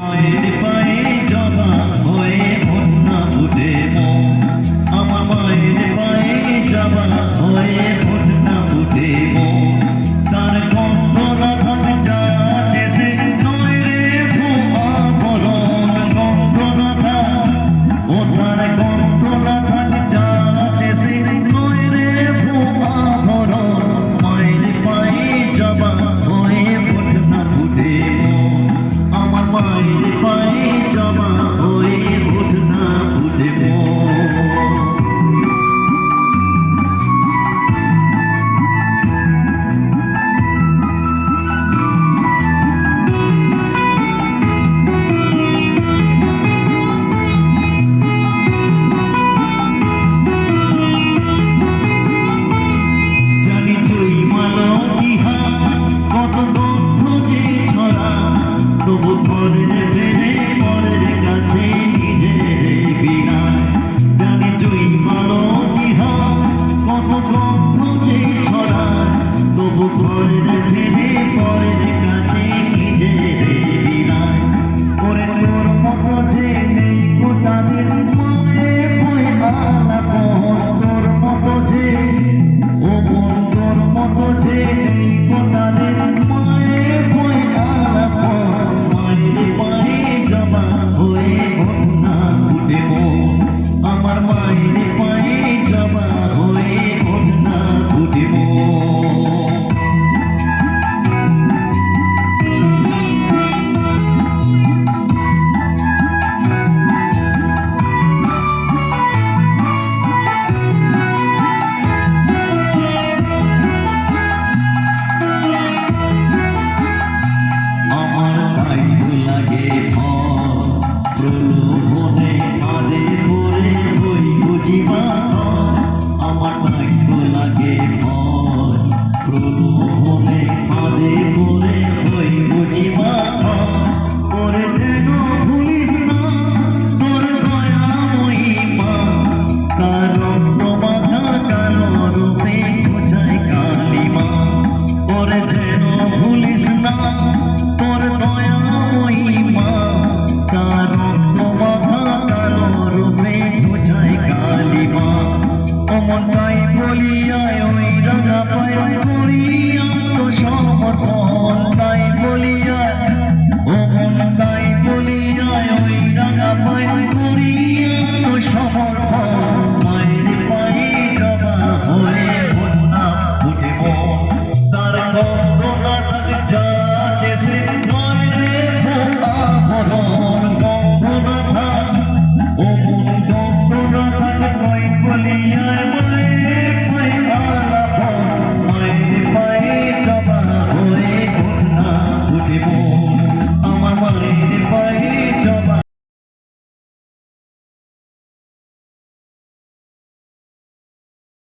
মায়ের পায়ে জমা হয়ে বন্যা বুঝে মো। আমার মায়ের পায়ে জমা Hallelujah.